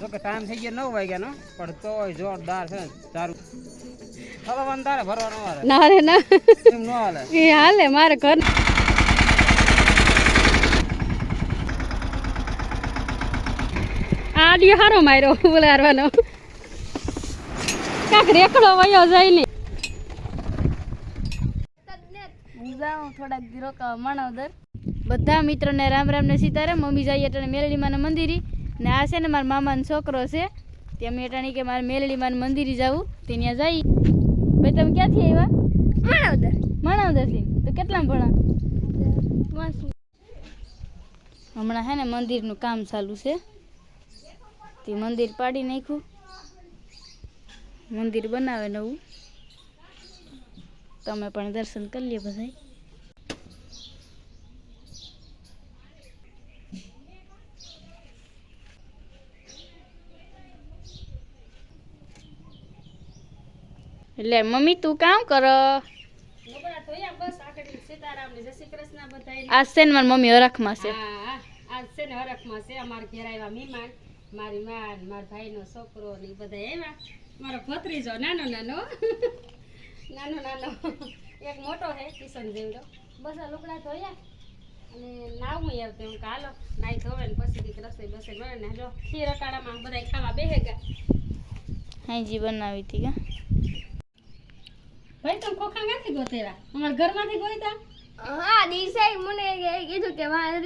જો કે ટાઈમ થઈ ગયો નવ વાગ્યાનો પણ તોય જોરદાર છે સારું હવે વંદારે ભરવાનું હાલે ના રે ના. એમ ન હાલે. એ હાલે મારે ઘર આડી હારો માર્યો બોલારવાનો. કાક રેકડો વયો જાય ને. જાઉં થોડાક દીરો મણોદર બધા મિત્રોને રામ રામ ને સીતારામ મમ્મી જઈએ એટલે મેલડીમાના મંદિરી. ને આ છે ને મારા મામાનો છોકરો છે. ત્યાં મેટાણી કે મારે મેલડીમાં મંદિરે જવું. તે ત્યાં જઈ ભાઈ તમે ક્યાંથી આવ્યા? માણાવદર. માણાવદરથી? તો કેટલા ભણા હમણાં છે ને મંદિરનું કામ ચાલુ છે. તે મંદિર પાડી નાખ્યું. મંદિર બનાવે નવું. તમે પણ દર્શન કરી લે બધાય. એટલે મમ્મી તું કામ કરો. આજ છે ને મારી મમ્મી હરખમાં છે. હા આજ છે ને હરખમાં છે. અમારા ઘેર આવ્યા મહેમાન. મારી માં મારા ભાઈનો છોકરો ને બધા આવ્યા. મારો ભત્રીજો નાનો નાનો. નાનો નાનો. એક મોટો છે કિશન જેવડો. બસ આ લુગડા ધોયા અને નાવું યાર તે હું કાલો નાઈ ધોવે ને પછી કંઈક રસોઈ બસે બને ને જો ખીર અકાળામાં બધા ખાવા બેહે ગયા. હાજી બનાવી હતી કા? ભાઈ તમે ખોખા ક્યાંથી ગોતેરા અમારા ઘરમાંથી ગોઈતા? હા દિશાઈ મને કીધું કે મારે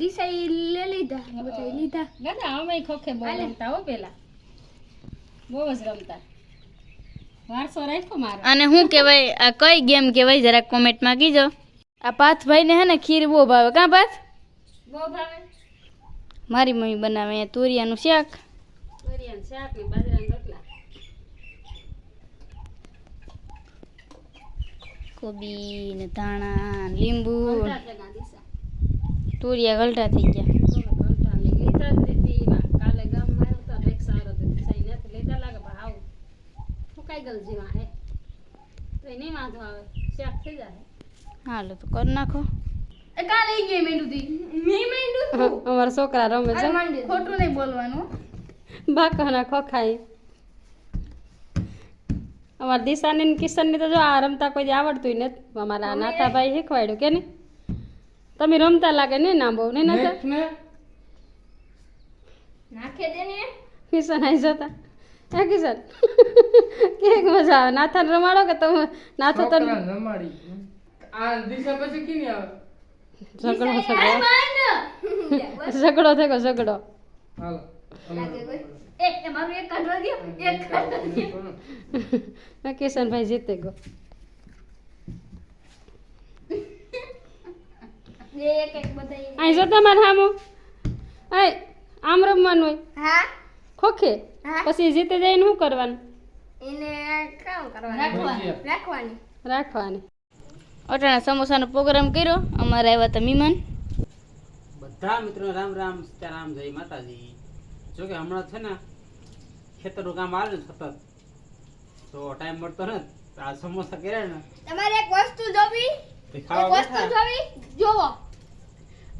દિશાઈ લે લીધા બધા લીધા. દાદા અમે ખોખે બહુ રમતા હો પેલા. બહુ જ રમતા. વારસો રાખ્યો મારો. અને હું કહેવાય આ કઈ ગેમ કહેવાય જરાક કોમેન્ટમાં કીજો. આ પાથભાઈને હે ને ખીર બહુ ભાવે. કાં પાથ બહુ ભાવે. મારી મમ્મી બનાવે અહીંયા તુરિયાનું શાક. તુરિયાનું શાક ને બાજરાના રોટલા કોબી ને ધાણા ને લીંબુ ગલટા થયા દિશા તુરિયા ગલટા થઈ ગયા ગલટા ને લીધા જ નથી વા. કાલે ગામમાં આવ્યો તો રિક્ષા વાળો તો દિશા ઈ નથી લીધા લાગે પણ આવું ફૂંકાઈ ગયેલ જેવા હે તો ઈ નહીં વાંધો આવે. શાક થઈ જાય. હાલો તો કરી નાખો. કા લઈ ગઈ મેંડું થી મી મેંડું અમારા છોકરા રમે ખોટું નહીં બોલવાનું. બાકાના ખોખાય. અમારા દિશાની ને કિશનની તો જો આ રમતા કોઈ આવડતું નથી. અમારા આ નાતાભાઈ શીખવાડ્યું કે નહીં? તમે રમતા લાગે ને ના બહુ નહીં નાખે દે ને. કિશન આવી જતા. હે કિશન? કેક મજા આવે. નાથાને રમાડો કે તમે નાથો તો રમાડી. આ દિશા પછી કીની આવે? ઝઘડો થયો. ઝઘડો થયો ઝઘડો? હાલો એ એ મારું એક કાઢવા દો એક કાઢવા દો કિશનભાઈ જીતે ગયો. એક એક બધા અહીં જો તમારે હામો. આય આમ રમવાનું હોય. હા? ખોખે? પછી જીતે જઈને શું કરવાનું? એને કામ કરવાનું. રાખવાની. રાખવાની. અટાણા સમોસાનો પ્રોગ્રામ કર્યો. અમારે આવ્યા હતા મહેમાન. બધા મિત્રો રામ રામ સીતારામ જય માતાજી. જો હમણાં છે ને ખેતરનું કામ આવે ને સતત. તો ટાઈમ મળતો ને આ સમોસા કર્યા ને. તમારે એક વસ્તુ જોવી? એક વસ્તુ જોવી? જોવો.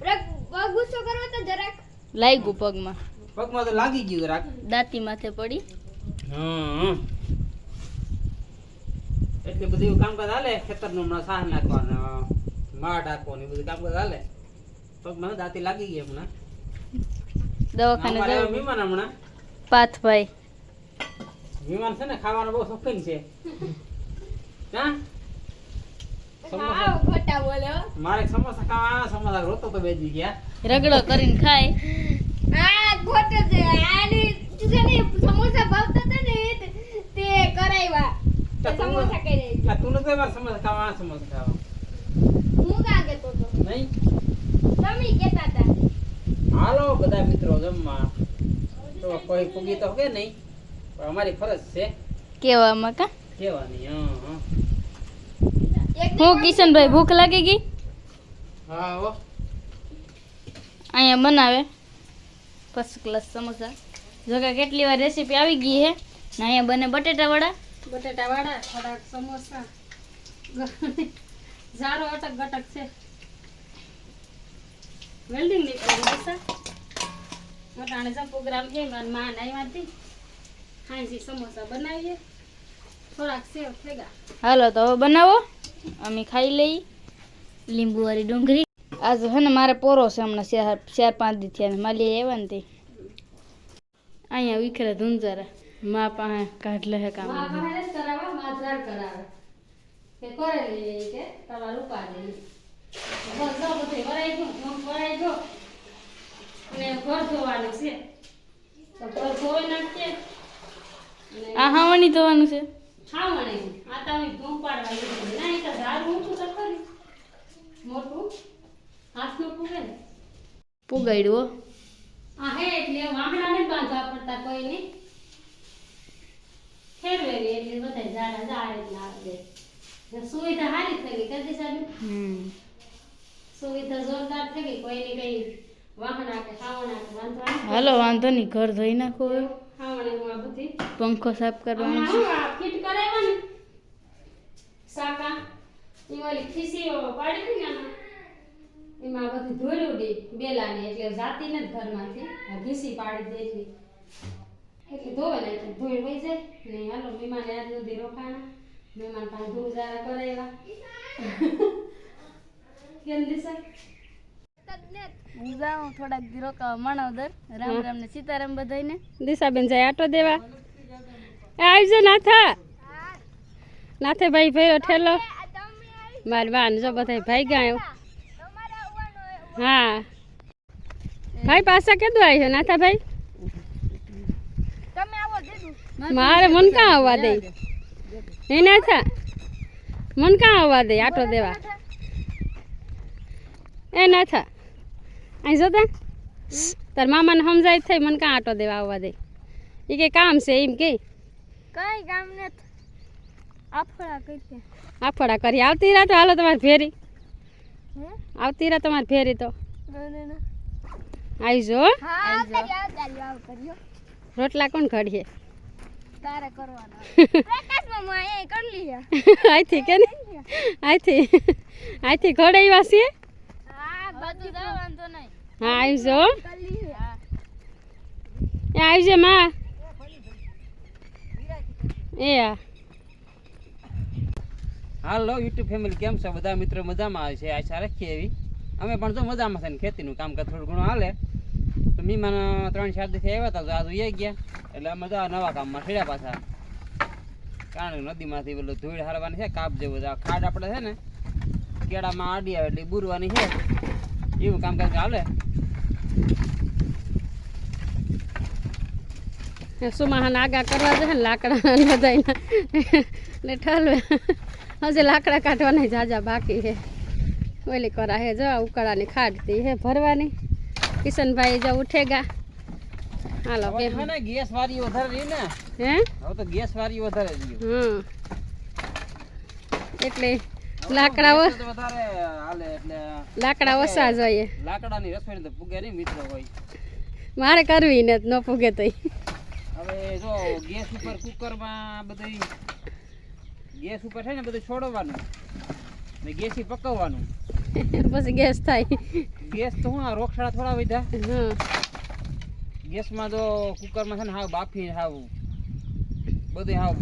પગ ગુસ્સો કરો તો જરાક. લાગ્યું પગમાં. પગમાં તો લાગી ગયું જરાક. દાંતી માથે પડી. હમ. એટલે બધું એવું કામકાજ હાલે? ખેતરનું હમણાં સાહ નાખવાનું માળ ઢાંકવાનું બધું કામકાજ હાલે? પગમાં દાંતી લાગી ગઈ હમણાં. દવાખાને જવું મહેમાન હમણાં. પાથભાઈ વિમાન છે ને ખાવાનો બહુ શોખીન છે. હા ખોટા બોલે. હો. મારે સમોસા ખાવા સમોસા રોતો તો બેજી ગયા રગડો કરીને ખાય. આ ખોટો છે આની તું ને સમોસા ભાવતા હતા ને તે- કરાયવા. કરાવ્યા સમોસા કરી આ તું તો મારે સમોસા ખાવા સમોસા ખાવા. હું કા કેતો તો નહીં? તમે કેતા હતા. હાલો બધા મિત્રો જમવા. તો કોઈ પૂગી તો કે નહીં? અમારી ફરજ છે. કેવામાં કા? કેવાની હા કિશનભાઈ ભૂખ લાગી ગઈ? હા હો. અહીંયા બનાવે. First class samosa. જો કે કેટલી વાર રેસીપી આવી ગઈ હે. ને અહીંયા બને બટેટા વડા બટેટા વાળા થોડાક સમોસા. ઝારો અટક ગટક છે. વેલ્ડિંગ નીકળી દિશા અટાણે જો પ્રોગ્રામ છે મારી માં આવ્યા હતી હાલો તો હવે બનાવો. અમે ખાઈ લઈ. લીંબુવાળી ડુંગળી. આજે હે ને મારે પોરો છે હમણાં ચાર ચાર પાંચ દી થયા. માલી આવ્યા ને તે. અહીંયા વિખરે ધૂંઝારા મા પાસે કાઢ લે કામ. ઘર ધોવાનું છે. તો ઘર ધોઈ નાખીએ. આ હાવણી ધોવાનું છે. ખાવણે આ તમે ધૂમ પાડવા લીધું ના એ તો ઝાડ ઊંચું તો ખરી. મોટું? હાથનું પૂગે ને? પૂગાડ્યો આ હે એટલે વાહણાને જ બાંધવા પડતા કોઈને. ફેરવેલી એટલે બધા ઝાડા ઝાડ એટલે આવે ને સુવિધા સારી થઈ ગઈ કદી સાહેબ. હમ. સુવિધા જોરદાર થઈ ગઈ કોઈને કઈ વાહણા કે ખાવણા કે વાંધો હાલો વાંધો નહીં ઘર ધોઈ નાખો. પંખો સાફ કરવાનો છે. ફિટ કરાવ્યા ને સાકા એ ખીસી પાડી ને એમાં બધું ધૂળ ઉડી બેલાની એટલે જાતી ને ઘરમાંથી. આ ઘીસી પાડી દે એટલે એટલે ધોવે ને એટલે ધોઈ વહી જાય. ને હાલો મહેમાન આજ સુધી રોકાણા. મહેમાન પાસે ધૂળ જારા કરાવ્યા કેમ દિશા? જાઉં થોડાક દી રોકાવા માણાવદર. રામ રામ ને સીતારામ બધાયને. દિશાબેન જાય આટો દેવા. એ આવજો નાથા. નાથે ભાઈ ભર્યો ઠેલો. મારી વાન જો બધા ભાઈ ગયા હા. ભાઈ પાછા કેદું આવ્યો નાથા ભાઈ તમે આવો દીધું. મારે મન કાં આવવા દે? એ નાથા? મન કાં આવવા દે આટો દેવા? એ નાથા. અહીં જોતા તાર મામાને સમજાય થઈ મને કાં આટો દેવા આવવા દે? એ કે કામ છે એમ કે. કઈ કામ ને આફળા કરી આફડા કરી. આવતી રાત હાલો તમારે ફેરી. આવતી રાત તમારે ફેરી તો. આવી કર્યો રોટલા કોણ ઘડીએ? તારે કરવાનો. અહીંથી કે ને? અહીંથી અહીંથી ઘડાવ્યા છીએ? હા બધું વાંધો નહીં. હા આવજો એ આવજે માં. એ હાલો, યુટ્યુબ ફેમિલી, કેમ છે? બધા મિત્રો મજામાં આવે છે, આશા રાખીએ એવી. અમે પણ જો મજામાં છે ને, ખેતીનું કરે થોડું ઘણું હાલે. તો મહેમાન ત્રણ, ચાર દિવસે આવ્યા હતા, તો આજુ એ ગયા. એટલે અમે તો નવા કામમાં છેડ્યા પાછા. કારણ કે નદીમાંથી પેલું ધૂળ હારવાની છે, કાપ જેવું બધા ખાડ આપણે છે ને, કેળામાં આડી આવે એટલે બુરવાની છે. એવું કામકાજ હાલે. સુમાહાને આગા કરવા છે ને લાકડા બધાયના. ને ઠલવે. હજી લાકડા કાઢવાના જાજા બાકી છે. ઓલી કરા હે જો ઉકાળાની ખાડતી હે ભરવાની. કિશનભાઈ જો ઉઠેગા. હાલો ને ગેસ વાળી વધારે રહી ને. હે? હવે તો ગેસ વાળી વધારે રહી હમ. એટલે લાકડા વધારે હાલે એટલે લાકડા ઓછા જોઈએ લાકડાની રસોઈ તો પૂગે નહીં મિત્રો હોય. મારે કરવી ને ન પૂગે તો હવે જો ગેસ ઉપર કુકરમાં બધી ગેસ ઉપર છે ને બધું છોડવાનું. ને ગેસી પકવવાનું. પછી ગેસ થાય. ગેસ તો હું આ રોકસાળા થોડા વધ્યા. ગેસમાં તો કુકરમાં છે ને હાવ બાફી હાવ બધું હાવ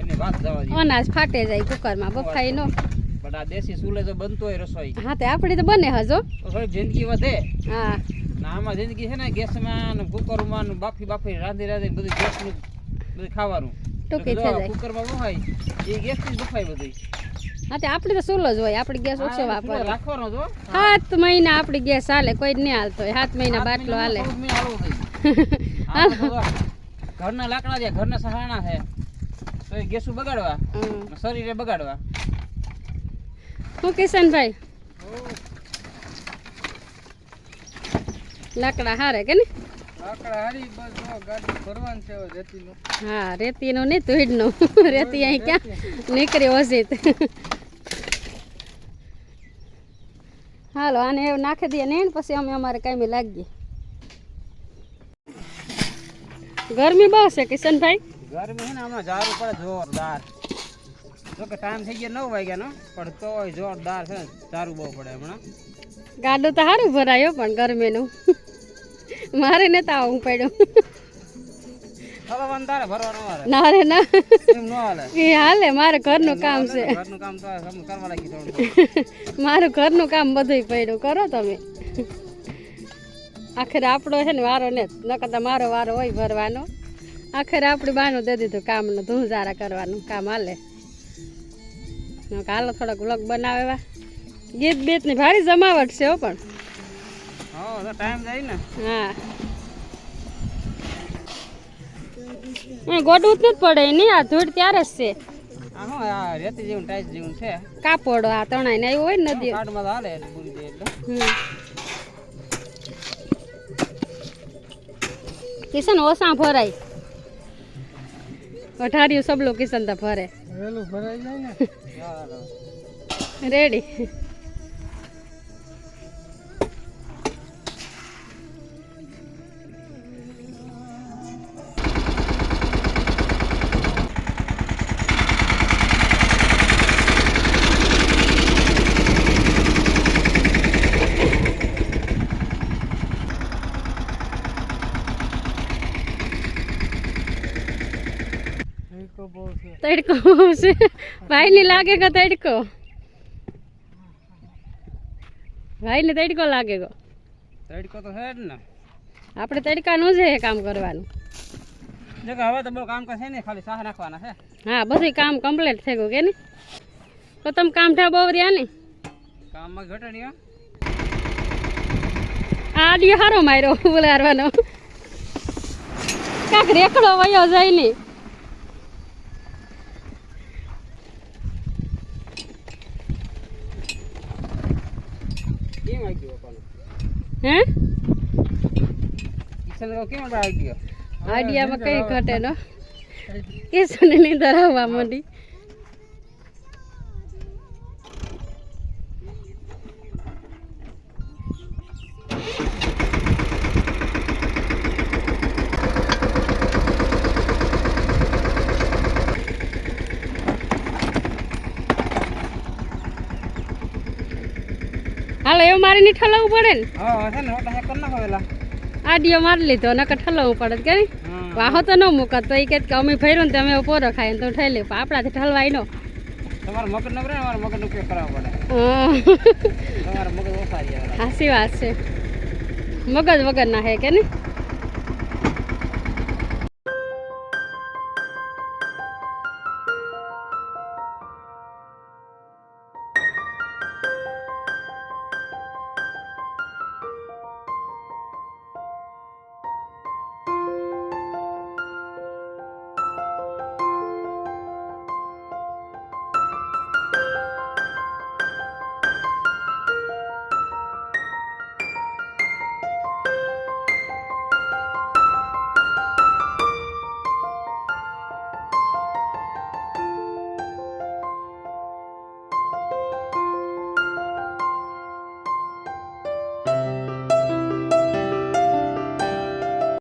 એને વાત જવા દે અનાજ ફાટે જાય કુકરમાં બફાઈ નો. પણ આ દેશી ચૂલે તો બનતો હોય રસોઈ. હા તે આપણી તો બને હજો. જિંદગી વધે. હા. ને આમાં જિંદગી છે ને ગેસમાં ને કુકરમાં ને બાફી બાફી રાંધી રાંધી બધું ગેસનું બધું ખાવાનું. ટૂંકી થઈ જાય. કુકરમાં બફાય એ ગેસથી જ બફાય બધું. હા તે આપણે તો સુલો જ હોય આપણી ગેસ ઓછો હા, રાખવાનો જો સાત મહિના આપણી ગેસ હાલે કોઈ જ નહીં હાલતો હોય. સાત મહિના બાટલો હાલે. ઘરના લાકડા છે ઘરના સહાણા છે. તો એ ગેસું બગાડવા શરીરે બગાડવા. શું કિશનભાઈ? લાકડા હારે કે ને હા રેતીનું નહીં ધૂળનું. રેતી અહીં ક્યાં નીકળી હશે? હાલો આને નાખી દઈએ ને પછી અમે અમારે કાંઈ લાગીએ. ગરમી બહુ છે કિશનભાઈ? ગરમી છે ને આમાં જારું પડે જોરદાર. જો કે ટાઈમ થઈ ગયો નવ વાગ્યાનો પણ તોય જોરદાર છે ઝારું બહુ પડે હમણાં. ગાડું તો સારું ભરાયો પણ ગરમીનું. મારે નતા આવું પડ્યું. ના રે ના. એ હાલે મારે ઘરનું કામ છે. મારું ઘરનું કામ બધું પડ્યું કરો તમે. આખરે આપણો છે ને વારો ને નકર તો મારો વારો હોય ભરવાનો. આખરે આપણી બાનું દે દીધું કામનું ધૂંઝારા કરવાનું કામ હાલે. હાલો થોડોક વ્લોગ બનાવે એવા. ગીત બીતની ભારી જમાવટ છે હો પણ. તો ટાઈમ જાય ને. હા. એ ગોડવું જ પડે નહીં? આ ધૂળ ત્યારે જ છે. આ શું આ રેતી જેવું ટાઈસ જેવું છે. કાપડો આ તણાઈ ને આવ્યો હોય ને નદી કાટમાં તો હાલે એટલે પૂરી દે એટલે. હમ. કિશન ઓસા ભરાય. અઠારિયું સબલું કિશન તો ભરે. વેલું ભરાઈ જાય ને. રેડી તડકો છે. ભાઈ ને લાગે ગો તડકો? ભાઈ ને તડકો લાગે ગો તડકો તો છે જ ને. આપણે તડકાનું છે કામ કરવાનું. હવે તો બહુ કામ કરશે ને ખાલી સાહ નાખવાના છે. હા બધું કામ કમ્પ્લીટ થઈ ગયું કે ને તો તમે કામ થયા બહુ રહ્યા ને કામમાં ઘટણીઓ આ ડી હારો માર્યો બોલારવાનો. કાંક રેકડો વયો જાય ને કેમ આવી ગયો પણ હે આડિયામાં કઈ ઘટે નો. કિશનની ધરાવવા માંડી. હાલો એવું મારે નહીં ઠલાવવું પડે ને? હા છે ને રોટા હેક નાખો પેલા. આડિયો મારી લીધો નકર ઠલાવવું પડે કે વાહો તો ન મૂકત તો એ કે કે અમે ભર્યું ને તમે પોરો ખાય ને તો ઠઈ લે આપણાથી ઠલવાય નો. તમારે મગજ ન કરે ને મારે મગજનો ઉપયોગ કરવો પડે. તમારે મગજ ઓછા હાચી વાત છે. મગજ વગર ના હે કે નહીં